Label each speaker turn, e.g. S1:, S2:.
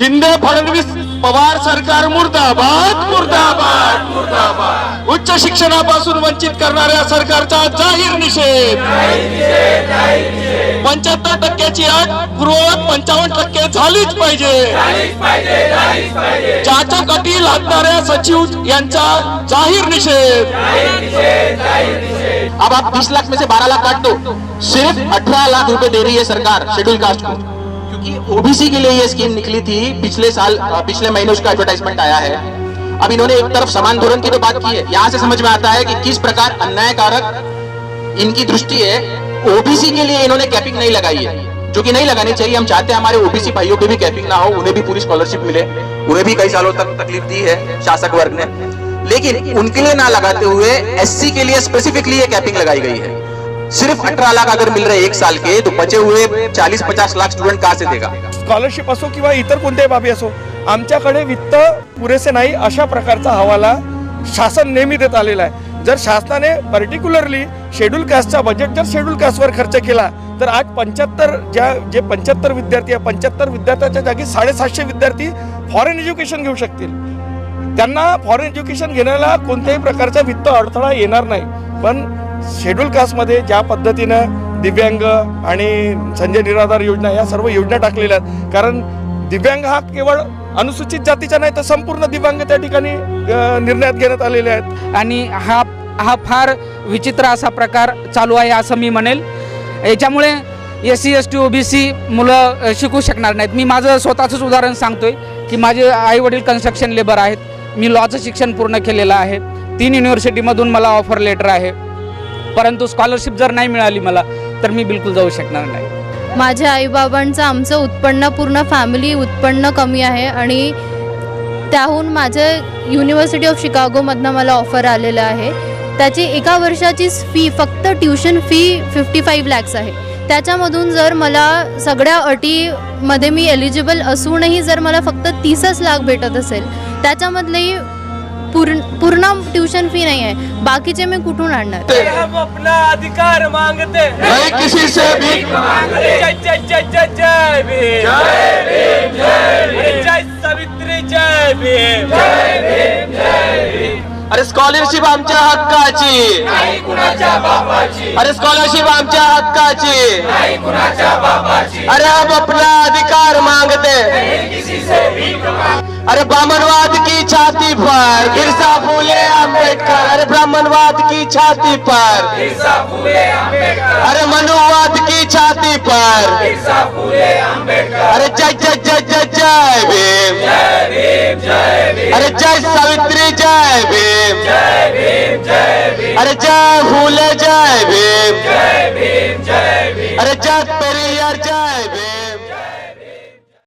S1: शिंदे फडणवीस पवार सरकार मुर्दाबाद मुर्दाबाद. मुर्दाबाद उच्च शिक्षणापासून वंचित करणाऱ्या सरकारचा जाहीर निषेध. पंच्याहत्तर टक्क्याची आठ गृहात पंचावन्न टक्के झालीच पाहिजे. ज्याच्या कटी लागणाऱ्या सचिव यांचा जाहीर निषेध.
S2: आबा तीस लाख म्हणजे बारा लाख काढतो सिर्फ़ 18 लाख रुपए दे रही है सरकार शेड्यूल कास्ट को। क्योंकि ओबीसी के लिए ये स्कीम निकली थी, पिछले साल पिछले महीने उसका एडवर्टाइजमेंट आया है। अब इन्होंने एक तरफ़ समान धोरण की तो बात की है। यहाँ से समझ में आता है कि किस प्रकार अन्यायकारक इनकी दृष्टि है। ओबीसी के लिए इन्होंने कैपिंग नहीं लगाई है। जो कि नहीं लगानी चाहिए, हम चाहते हैं हमारे ओबीसी भाइयों पे भी कैपिंग ना हो, उन्हें भी पूरी स्कॉलरशिप मिले। उन्हें भी कई सालों तक तकलीफ़ दी है शासक वर्ग ने। लेकिन उनके लिए ना लगाते हुए एससी के लिए स्पेसिफिकली ये कैपिंग लगाई गई है। सिर्फ 18 लाख अगर मिल रहे एक साल के तो बचे हुए 40-50 लाख स्टूडेंट कहाँ से देगा?
S3: स्कॉलरशिप असो किंवा इतर कोणत्याही बाबी असो आमच्याकडे वित्त पुरेसे नाही अशा प्रकारचा हवाला शासन नेहमी देत आलेला आहे. जर शासनाने पर्टिक्युलरली शेड्यूल कास्टचा बजेट जर शेड्यूल कास्टवर खर्च केला तर आज पंच्याहत्तर ज्या जे पंच्याहत्तर विद्यार्थी आहे पंच्याहत्तर विद्यार्थ्याच्या जागी साडेसातशे विद्यार्थी फॉरेन एज्युकेशन घेऊ शकतील. त्यांना फॉरेन एज्युकेशन घेण्याला कोणत्याही प्रकारचा वित्त अडथळा येणार नाही. पण शेड्यूल कास्टमध्ये ज्या पद्धतीनं दिव्यांग आणि संजय निराधार योजना या सर्व योजना टाकलेल्या आहेत. कारण दिव्यांग हा केवळ अनुसूचित जातीचा नाही तर संपूर्ण दिव्यांग त्या ठिकाणी निर्णयात घेण्यात आलेले आहेत.
S4: आणि हा हा फार विचित्र असा प्रकार चालू आहे असं मी म्हणेल. याच्यामुळे S C S T O B C मुलं शिकू शकणार नाहीत. मी माझं स्वतःचंच उदाहरण सांगतोय की माझे आई वडील कन्स्ट्रक्शन लेबर आहेत. मी लॉचं शिक्षण पूर्ण केलेलं आहे. तीन युनिव्हर्सिटीमधून मला ऑफर लेटर आहे. परंतु स्कॉलरशिप जर नाही मिळाली मला तर मी बिलकुल जाऊ शकणार नाही.
S5: माझ्या आईबाबांचं आमचं उत्पन्न पूर्ण फॅमिली उत्पन्न कमी आहे आणि त्याहून माझं युनिव्हर्सिटी ऑफ शिकागोमधनं मला ऑफर आलेलं आहे. त्याची एका वर्षाची फी फक्त tuition fee fifty five lakhs आहे. त्याच्यामधून जर मला सगळ्या अटीमध्ये मी एलिजिबल असूनही जर मला फक्त तीसच लाख भेटत असेल त्याच्यामधलेही पूर्ण पूर्ण ट्युशन फी नाही आहे बाकीचे मी कुठून आणणार
S6: हम अपना अधिकार मांगते हैं
S1: नहीं किसी से भी
S6: जय जय जय जय जय भीम अरे
S1: अरे स्कॉलरशिप आमच्या हक्काची. अरे स्कॉलरशिप आमच्या हक्काची. अरे हम अपना अधिकार मांगते. अरे ब्राह्मणवाद की छाती पर. गिरसा फूले अंबेडकर अरे ब्राह्मणवाद की छाती पर. अरे मनुवाद की छाती पर. अरे जय जय अरे जय सावित्री जय भीम। अरे जय फूले जय भीम।